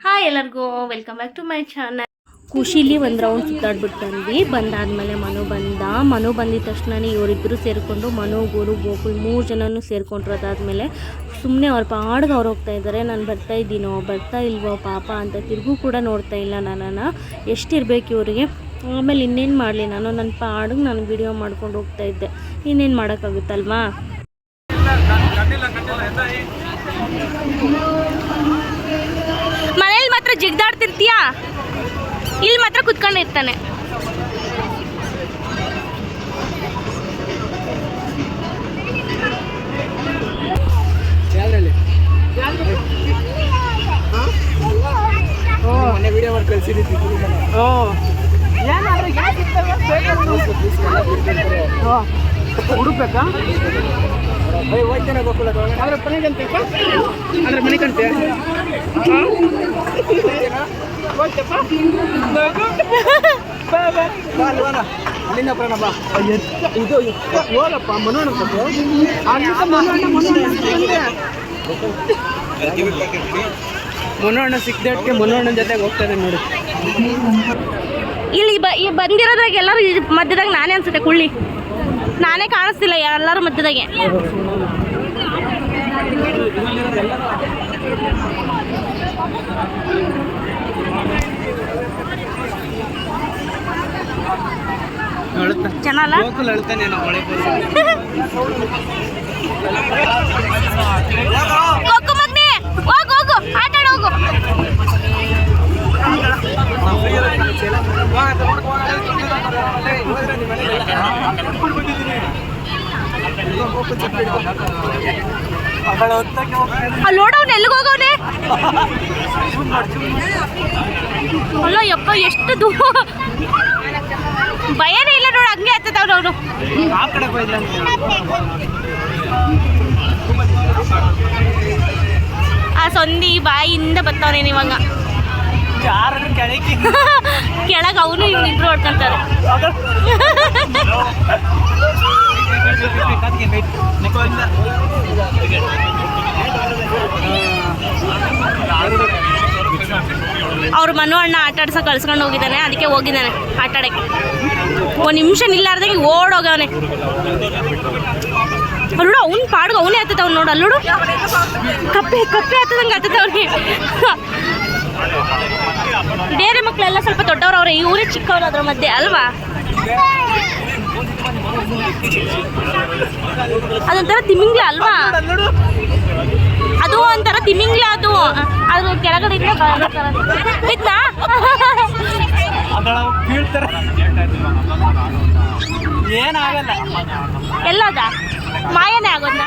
Hi ಎಲ್ಲರಿಗೂ welcome back to my channel ಖುಷಿಲಿ ಒಂದು round ಸುತ್ತಾಡ್ಬಿಟ್ಟು ಬಂದ್ವಿ ಬಂದಾದ್ಮೇಲೆ ಮನು ಬಂದ. ಮನು ಬಂದಿದ ತಕ್ಷಣನೇ ಇವರಿಬ್ಬರು ಸೇರಿಕೊಂಡು, ಮನು ಗುರು ಗೋಕುಲ್ ಮೂರು ಜನನೂ ಸೇರ್ಕೊಂಡ್ರು. ಸುಮ್ಮನೆ ಅವ್ರ ಪಾಡ್ಗೆ ಅವ್ರು ಹೋಗ್ತಾ ಇದ್ದಾರೆ ನಾನು ಬರ್ತಾ ಇದ್ದೀನೋ, ಬರ್ತಾ ಇಲ್ವೋ ಪಾಪ ಅಂತ ತಿರುಗೂ ಕೂಡ ನೋಡ್ತಾ ಇಲ್ಲ ನನ್ನನ್ನು. ಎಷ್ಟಿರಬೇಕು ಇವರಿಗೆ? ಆಮೇಲೆ ಇನ್ನೇನು ಮಾಡಲಿ ನಾನು? ನನ್ನ ಪಾಡಿಗೆ ನಾನು ವಿಡಿಯೋ ಮಾಡ್ಕೊಂಡು ಹೋಗ್ತಾ ಇದ್ದೆ. ಇನ್ನೇನು ಮಾಡೋಕ್ಕಾಗುತ್ತಲ್ವಾ? ಜಿಗ್ದಾಡ್ತಿರ್ತೀಯಾ ಇಲ್ಲಿ ಮಾತ್ರ ಕುತ್ಕೊಂಡಿರ್ತಾನೆ ಹುಡುಕ್ಬೇಕಾ? ಅದ್ರ ಮನೆ ಕಂತೆಪ್ಪ ಅದ್ರ ಮನೋಣ ಮನೋಣ ಸಿಕ್ದಕ್ಕೆ ಮನೋಹಣ್ಣನ ಜೊತೆಗೆ ಹೋಗ್ತಾರೆ ನೋಡಿ ಇಲ್ಲಿ ಈ ಬಂದಿರೋದ್ರಾಗ ಎಲ್ಲರೂ ಮಧ್ಯದಾಗ ನಾನೇ ಅನ್ಸುತ್ತೆ, ಕುಳ್ಳಿ. ನಾನೇ ಕಾಣಿಸ್ತಿಲ್ಲ ಎಲ್ಲರೂ ಮಧ್ಯದಾಗೆ. ಚೆನ್ನಾಲ ಹೋಗು. ಆಟ ಅಲ್ಲಿ ನೋಡವ್ನು, ಎಲ್ಲಿಗೆ ಹೋಗವ್ನೆ? ಅಲ್ಲ ಯಪ್ಪ, ಎಷ್ಟು ದೂ ಭಯನೇ ಇಲ್ಲ ನೋಡು, ಹಂಗೆ ಹತ್ತದವ್ನು ಅವನು ಆ ಆ ಸೊಂದಿ ಬಾಯಿಯಿಂದ ಬರ್ತಾವನೇನು ಇವಾಗ ಕೆಳಗೆ ಅವನು ಇವ್ನಿಬ್ರು ಹೊಡ್ಕೊಂತಾರೆ ಅವ್ರ ಮನು ಅಣ್ಣ ಆಟ ಆಡ್ಸೋ ಕಳ್ಸ್ಕೊಂಡು ಹೋಗಿದ್ದಾನೆ, ಅದಕ್ಕೆ ಹೋಗಿದ್ದಾನೆ ಆಟ ಆಡಕ್ಕೆ ಒಂದು ನಿಮಿಷ ನಿಲ್ಲಾರ್ದಾಗೆ ಓಡೋಗವನೆ ಅಲ್ಲೋಡು, ಅವ್ನ್ ಪಾಡ್ಗ ಅವನೇ ಹತ್ತದ ಅವ್ನು ನೋಡು, ಅಲ್ಲೋಡು. ಕಪ್ಪೆ ಕಪ್ಪೆ ಹತ್ತದಂಗೆ ಹತ್ತದ ಅವ್ನಿಗೆ. ಬೇರೆ ಮಕ್ಕಳೆಲ್ಲ ಸ್ವಲ್ಪ ದೊಡ್ಡವ್ರವ್ರೆ ಇವರೇ ಚಿಕ್ಕವ್ರು ಅದ್ರ ಮಧ್ಯೆ, ಅಲ್ವಾ? ಅದೊಂಥರ ತಿಮಿಂಗ್ಲ ಅಲ್ವಾ? ಅದು ಒಂಥರ ತಿಮಿಂಗ್ಲ ಅದು. ಅದು ಕೆಳಗಡೆ ಏನಾಗಲ್ಲ. ಎಲ್ಲದ? ಮಾಯನೇ ಆಗೋದ್ನ?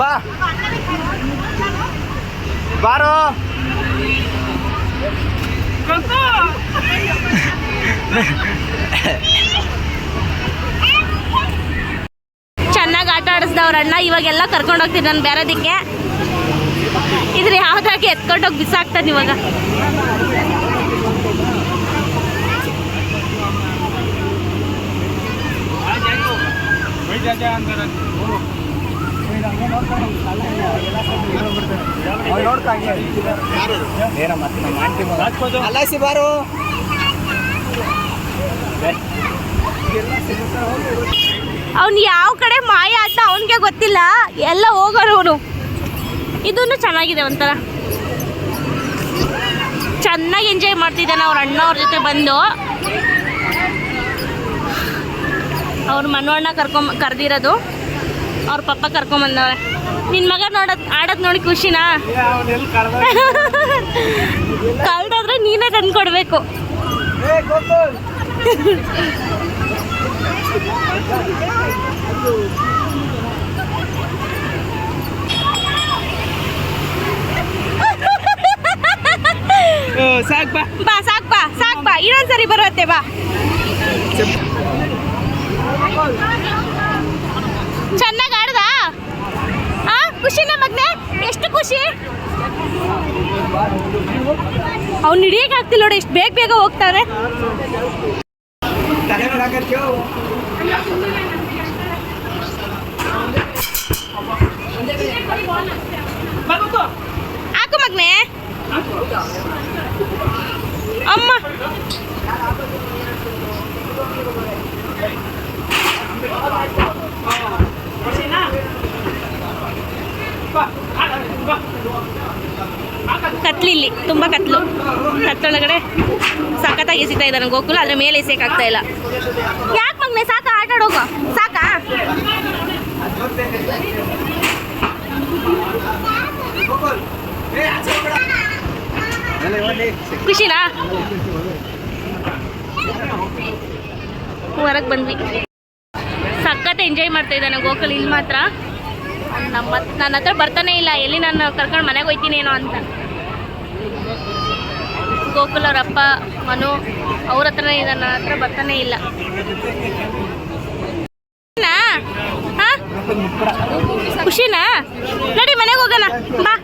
ಬಾ. ಬಾರೋ. ಚೆನ್ನಾಗಿ ಆಟ ಆಡಿಸ್ದವ್ರಣ್ಣ ಇವಾಗೆಲ್ಲ ಕರ್ಕೊಂಡು ಹೋಗ್ತೀನಿ ನಾನು ಬೇರೆದಕ್ಕೆ ಇದ್ರ ಯಾವ್ದಾಗಿ ಎತ್ಕೊಂಡೋಗಿ ಬಿಸಾಕ್ತಾನೆ ಇವಾಗ. ಅಲ್ಲಾಸಿ ಬಾರು ಅವ್ನು ಯಾವ ಕಡೆ ಮಾಯ ಅಂತ ಅವನಿಗೆ ಗೊತ್ತಿಲ್ಲ. ಎಲ್ಲ ಹೋಗೋರು ಅವನು ಇದನ್ನು ಚೆನ್ನಾಗಿದೆ ಒಂಥರ. ಚೆನ್ನಾಗಿ ಎಂಜಾಯ್ ಮಾಡ್ತಿದ್ದಾನೆ ಅವ್ರ ಅಣ್ಣ ಅವ್ರ ಜೊತೆ ಬಂದು. ಅವ್ರ ಮನವಣ್ಣ ಕರ್ಕೊಂಬ ಕರೆದಿರೋದು. ಅವ್ರ ಪಪ್ಪ ಕರ್ಕೊಂಬಂದವ್ರೆ. ನಿನ್ನ ಮಗ ನೋಡೋದ್ ಆಡೋದು ನೋಡಿ ಖುಷಿನಾ? ಕಳ್ದಾದ್ರೆ ನೀನೇ ತಂದು ಕೊಡಬೇಕು. ಸಾಕ್ ಬಾ. ಬಾ ಸಾಕ್ ಬಾ ಸಾಕ್ ಬಾ. ಇನ್ನೊಂದ್ಸರಿ ಬರುತ್ತೆ ಬಾ. ಚೆನ್ನಾಗಿ ಆಡ್ದ? ಆ, ಖುಷಿನ ಮಗ್ನೆ? ಎಷ್ಟು ಖುಷಿ? ಅವ್ನು ಹಿಡಿಯಕ್ಕೆ ಆಗ್ತಿಲ್ಲ ನೋಡಿ ಎಷ್ಟು ಬೇಗ ಬೇಗ ಹೋಗ್ತಾರೆ ಸಖತ್ತಾಗಿ ಸಿಗ್ತಾ ಇದ್ದಾನೆ ಗೋಕುಲ ಅದ್ರ ಮೇಲೆ ಎಸೆಯಕ್ಕಾಗ್ತಾ ಇಲ್ಲ. ಯಾಕೆ ಮಗ್ನೆ, ಸಾಕ, ಆಟ ಆಡೋಗ ಸಾಕಾ? ಖುಷಿನಾ? ಹೊರಗೆ ಬಂದ್ವಿ. ಸಖತ್ ಎಂಜಾಯ್ ಮಾಡ್ತಾ ಇದ್ದಾನೆ ಗೋಕುಲ್ ಇಲ್ಲಿ ಮಾತ್ರ. ನಮ್ಮ ನನ್ನ ಹತ್ರ ಬರ್ತಾನೆ ಇಲ್ಲ, ಎಲ್ಲಿ ನಾನು ಕರ್ಕೊಂಡು ಮನೆಗೆ ಹೋಯ್ತೀನಿ ಏನೋ ಅಂತ. ಗೋಕುಲ್ ಅವ್ರ ಅಪ್ಪ ಮನು ಅವ್ರ ಹತ್ರನೇ ಇದ್ದಾನೆ ನನ್ನ ಹತ್ರ ಬರ್ತಾನೆ ಇಲ್ಲ? ಖುಷಿನಾ? ನಡಿ ಮನೆಗೆ ಹೋಗೋಣ ಬಾ.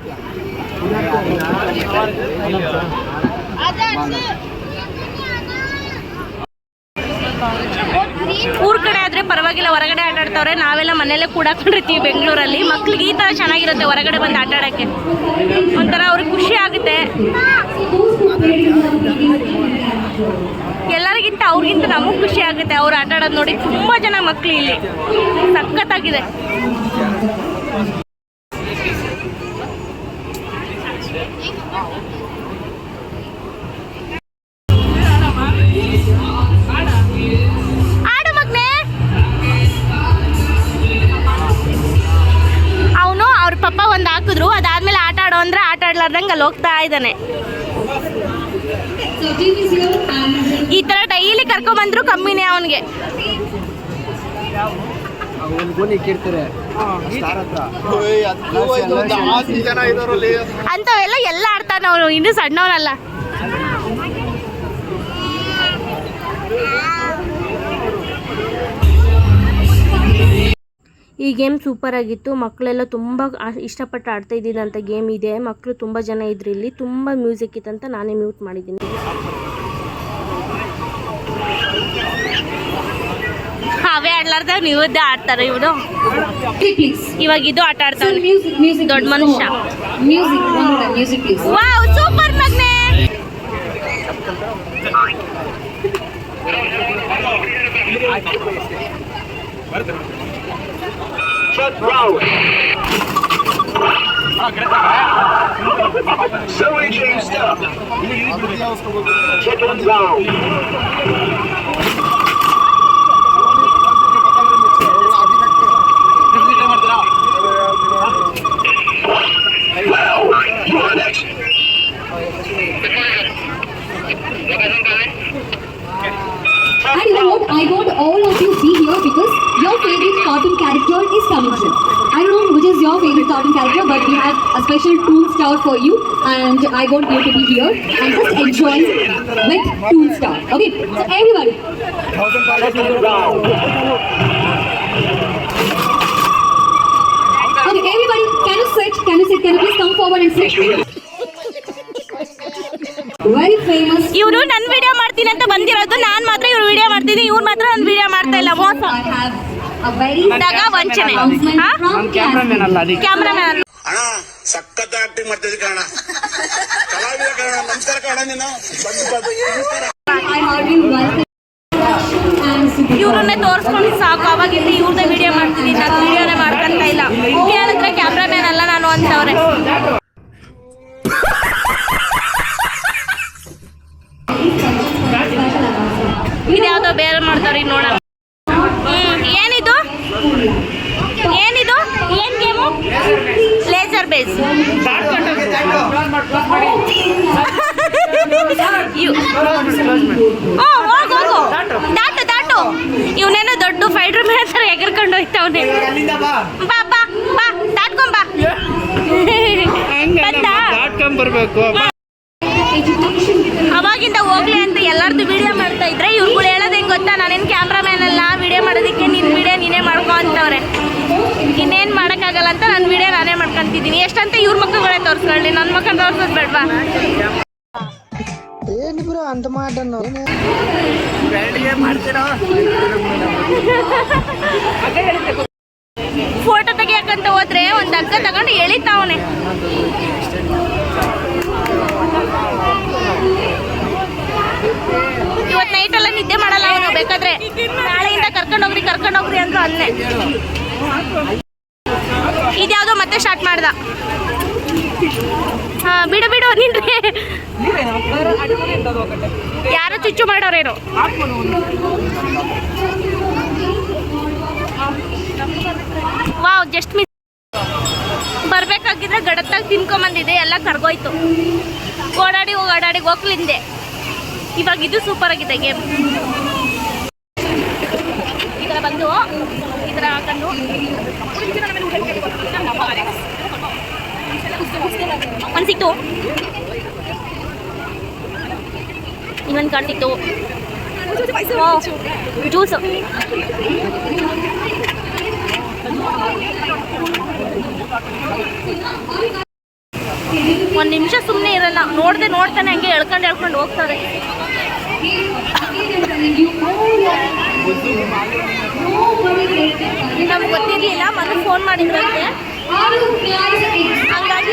ಪರವಾಗಿಲ್ಲ, ಹೊರಗಡೆ ಆಟ ಆಡ್ತಾವ್ರೆ ನಾವೆಲ್ಲ ಮನೆಯಲ್ಲೇ ಕೂಡಾಕೊಂಡಿರ್ತೀವಿ ಬೆಂಗಳೂರಲ್ಲಿ. ಮಕ್ಳಿಗೆ ಈ ಥರ ಚೆನ್ನಾಗಿರುತ್ತೆ ಹೊರಗಡೆ ಬಂದು ಆಟ ಆಡಕ್ಕೆ ಒಂಥರ ಅವ್ರಿಗೆ ಖುಷಿ ಆಗುತ್ತೆ. ಎಲ್ಲರಿಗಿಂತ ಅವ್ರಿಗಿಂತ ನಮಗ್ ಖುಷಿ ಆಗುತ್ತೆ. ಅವ್ರು ಆಟ ಆಡೋದು ನೋಡಿ ತುಂಬಾ ಜನ ಮಕ್ಳು ಇಲ್ಲಿ. ಸಖತ್ತಾಗಿದೆ. ಒಂದು ಹಾಕಿದ್ರು ಅದಾದ್ಮೇಲೆ ಆಟ ಆಡೋ ಅಂದ್ರೆ ಆಟ ಆಡ್ಲಾರ್ದಂಗೆ ಅಲ್ಲಿ ಹೋಗ್ತಾ ಇದ್ದಾನೆ. ಈ ತರ ಡೈಲಿ ಕರ್ಕೊಂಬಂದ್ರು ಕಮ್ಮಿನೇ ಅವನಿಗೆ. ಅಂತವೆಲ್ಲ ಎಲ್ಲ ಆಡ್ತಾನೆ ಅವನು ಇನ್ನು ಸಣ್ಣವನಲ್ಲ. ಈ ಗೇಮ್ ಸೂಪರ್ ಆಗಿತ್ತು. ಮಕ್ಕಳೆಲ್ಲ ತುಂಬ ಇಷ್ಟಪಟ್ಟು ಆಡ್ತಾ ಇದ್ದಿದ್ದಂಥ ಗೇಮ್ ಇದೆ. ಮಕ್ಕಳು ತುಂಬ ಜನ ಇದ್ರು ಇಲ್ಲಿ. ತುಂಬ ಮ್ಯೂಸಿಕ್ ಇತ್ತಂತ ನಾನೇ ಮ್ಯೂಟ್ ಮಾಡಿದ್ದೀನಿ. ಅವೇ ಆಡ್ಲಾರ್ದ ನೀವದ್ದೇ ಆಡ್ತಾರೆ ಇವನು. ಇವಾಗ ಇದು ಆಟ ಆಡ್ತಾರೆ. ದೊಡ್ಡ. ಮನುಷ್ಯ. ವಾವ್ ಸೂಪರ್ ಮಗ್ನೆ. Abbott Road. Sewage and stuff. Chicken Zone. You. And what I want all of you be here because your favorite cartoon character is coming soon. I don't know which is your favorite cartoon character, but we have a special Toon Star for you, and I want you to be here and just enjoy with Toon Star. Okay, so everybody, okay, everybody, can you sit? Can you sit? Can you please come forward and sit? ಇವರು ನನ್ನ video ಮಾಡ್ತೀನಿ ಅಂತ ಬಂದಿರೋದು. ನಾನು ಮಾತ್ರ ಇವ್ರು video ಮಾಡ್ತೀನಿ. ಇವ್ರು ಮಾತ್ರ ನನ್ನ ವಿಡಿಯೋ ಮಾಡ್ತಾ ಇಲ್ಲ. ಮೋಸ ವಂಚನೆ. ಕ್ಯಾಮ್ರಾಮನ್ ಅಣ್ಣ ಸಖತ್ ಆಕ್ಟಿಂಗ್ ಮಾಡ್ತಿದ್ದೆ ಕಣ ಕಲಾವಿದ ಕಣ ನಮಸ್ಕಾರ ಕಣ ನೀನು. ಇವ್ರನ್ನೇ ತೋರಿಸ್ಕೊಂಡು ಸಾಕು. ಅವಾಗಿಂದ ಇವ್ರದ್ದೇ ವಿಡಿಯೋ ಮಾಡ್ತೀನಿ. ನಾನು ಇವನೇನೋ ದೊಡ್ಡ ಫೈಡ್ರ್ ಮೇಲೆ ಎಗರ್ಕೊಂಡು ಹೋಯ್ತವನೆ ಬಾ ಬಾ ಬಾ ಅವಾಗಿಂದ ಹೋಗ್ಲಿ ಅಂತ ಎಲ್ಲಾರ್ದು ವಿಡಿಯೋ ಮಾಡ್ತಾ ಇದ್ರೆ ಇವ್ರುಗಳು ಹೇಳೋದು ಹೆಂಗ್ ಗೊತ್ತಾ? ನಾನೇನು ಕ್ಯಾಮ್ರಾಮ್ಯಾನ್ ಅಲ್ಲ ವಿಡಿಯೋ ಮಾಡೋದಕ್ಕೆ ನಿನ್ನ ವಿಡಿಯೋ ನೀನೇ ಮಾಡ್ಕೊ ಅಂತವ್ರೆ. ಇನ್ನೇನು ಮಾಡೋಕ್ಕಾಗಲ್ಲ ಅಂತ ನನ್ನ ವಿಡಿಯೋ ನಾನೇ ಮಾಡ್ಕೊಂತಿದ್ದೀನಿ. ಎಷ್ಟಂತ ಇವ್ರ ಮಕ್ಕಳುಗಳೇ ತೋರಿಸ್ಕೊಳ್ಳಿ. ನನ್ನ ಮಕ್ಕಳು ತೋರ್ಸೋದು ಬೇಡವಾ ಏನಿಬ್ರು ಅಂತ ಮಾಡನ್ನು ಫೋಟೋ ತೆಗಿಯಕ್ಕಂತ ಹೋದ್ರೆ ಒಂದು ಅಕ್ಕ ತಗೊಂಡು ಎಳಿತಾವನೆ ಇವತ್ತು ನೈಟ್ ಎಲ್ಲ ನಿದ್ದೆ ಮಾಡಲ್ಲ ಅವನು ಬೇಕಾದ್ರೆ. ಕರ್ಕೊಂಡು ಹೋಗ್ರಿ ಕರ್ಕೊಂಡು ಹೋಗ್ರಿ ಅಂದ್ರು ಅಲ್ಲೇ. ಇದ್ಯಾವುದೋ ಮತ್ತೆ ಸ್ಟಾರ್ಟ್ ಮಾಡ್ದ. ಹಾ, ಬಿಡು ಬಿಡು ನಿನ್ರಿ ಯಾರು ಚುಚ್ಚು ಮಾಡೋರೇನು. ವಾವ್ ಜಸ್ಟ್ ಮಿಸ್ ಬರ್ಬೇಕಾಗಿದ್ರೆ ಗಡತ್ತಾಗಿ ತಿನ್ಕೊಂಬಂದಿದೆ, ಎಲ್ಲ ಕರ್ಗೋಯ್ತು. ಓಡಾಡಿ ಓಡಾಡಿ ಹೋಗ್ಲಿಂದೆ. ಇವಾಗ ಇದು ಸೂಪರ್ ಆಗಿದೆ ಗೇಮ್ ಈ ಥರ ಬಂದು ಈ ಥರ ಹಾಕೊಂಡು ಒಂದು ಸಿಕ್ತು ಇನ್ನೊಂದು ಕಾರ್ಡ್ ಜ್ಯೂಸು ಒಂದು ನಿಮಿಷ ಸುಮ್ಮನೆ ಇರಲ್ಲ, ನೋಡ್ದೆ ನೋಡ್ತಾನೆ ಹಂಗೆ ಎಳ್ಕೊಂಡು ಎಳ್ಕೊಂಡು ಹೋಗ್ತಾರೆ. ನಮ್ಗೆ ಗೊತ್ತಿರಲಿಲ್ಲ, ಮೊದಲು ಫೋನ್ ಮಾಡಿದ್ರಂತೆ ಹಂಗಾಗಿ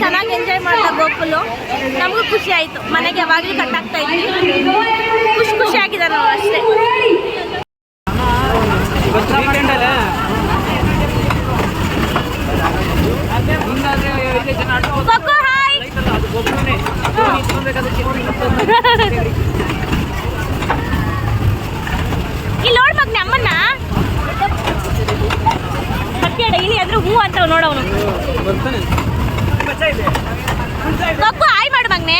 ಚೆನ್ನಾಗಿ ಎಂಜಾಯ್ ಮಾಡ್ತಾ ಗೋಕುಲು. ನಮಗೂ ಖುಷಿ ಆಯಿತು. ಮನೆಗೆ ಯಾವಾಗಲೂ ಕಟ್ಟಾಗ್ತಾ ಇದ್ವಿ. ಖುಷಿ ಖುಷಿ ಆಗಿದೆ ನಾವು ಅಷ್ಟೇ. ಇಲ್ಲಿ ನೋಡ್ ನಮ್ಮನ್ನ ಹತ್ತಿರ ಇಲ್ಲಿ ಅಂದ್ರೆ ಹೂ ಅಂತ ನೋಡವನು. ಬರ್ತಾನೆ ಆಯ್ ಮಾಡು ಮಗ್ನೆ.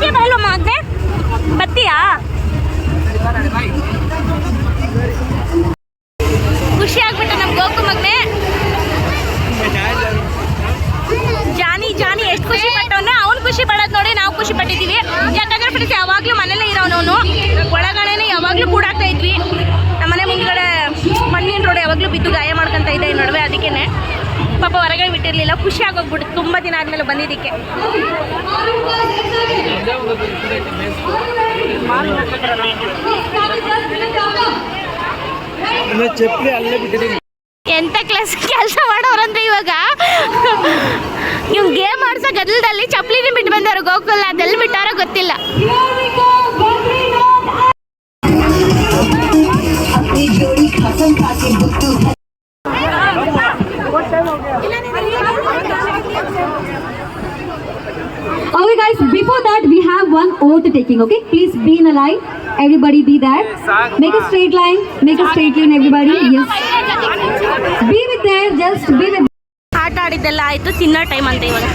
ಬತ್ತೀಯ ಬರಲ್ವಮ್ಮ ಅದೇ ಬರ್ತೀಯಾ ಖುಷಿ ಆಗ್ಬಿಟ್ಟ ನಮ್ ಗೋಕು ಮಗ್ನೆ. ಜಾನಿ ಜಾನಿ, ಎಷ್ಟು ಖುಷಿ ಪಟ್ಟವನೆ? ಅವ್ನು ಖುಷಿ ಪಡೋದು ನೋಡಿ ನಾವು ಖುಷಿ ಪಟ್ಟಿದ್ದೀವಿ ಯಾಕಂದ್ರೆ ಫ್ರೆಂಡ್ಸ್ ಯಾವಾಗಲೂ ಮನೇಲೇ ಇರೋನವನು. ಒಳಗಡೆನೆ ಯಾವಾಗಲೂ ಕೂಡಾಗ್ತಾ ಇದ್ವಿ. ನಮ್ಮನೆ ಮುಂದ್ಗಡೆ ಮಣ್ಣಿನ ರೋಡ್ ಯಾವಾಗಲೂ ಬಿದ್ದು ಗಾಯ ಮಾಡ್ಕೊಂತ ಇದೆ ನಡುವೆ, ಅದಕ್ಕೇನೆ. ಪಾಪ ಹೊರಗಡೆ ಬಿಟ್ಟಿರಲಿಲ್ಲ, ಖುಷಿ ಆಗೋಗ್ಬಿಟ್ಟು ತುಂಬ ದಿನ ಆದಮೇಲೆ ಬಂದಿದ್ದಕ್ಕೆ. ಎಂತ ಕ್ಲಾಸ್ ಕೆಲಸ ಮಾಡೋರಂದ್ರೆ ಇವಾಗ? ನೀವು ಗೇಮ್ ಆಡ್ಸೋ ಗದ್ದಲದಲ್ಲಿ ಚಪ್ಲಿನ ಬಿಟ್ಟು ಬಂದವರು ಗೋಕುಲ್ ಅದೆಲ್ಲ ಬಿಟ್ಟಾರೋ ಗೊತ್ತಿಲ್ಲ. Before that, we have one oath taking, okay? Please be in a line. Everybody be there. Make a straight line. Make a straight line, everybody. Yes. Be with there. Just be with ಆಟ ಆಡಿದ್ದೆಲ್ಲ ಆಯ್ತು ತಿನ್ನೋ time ಅಂತ ಇವಾಗ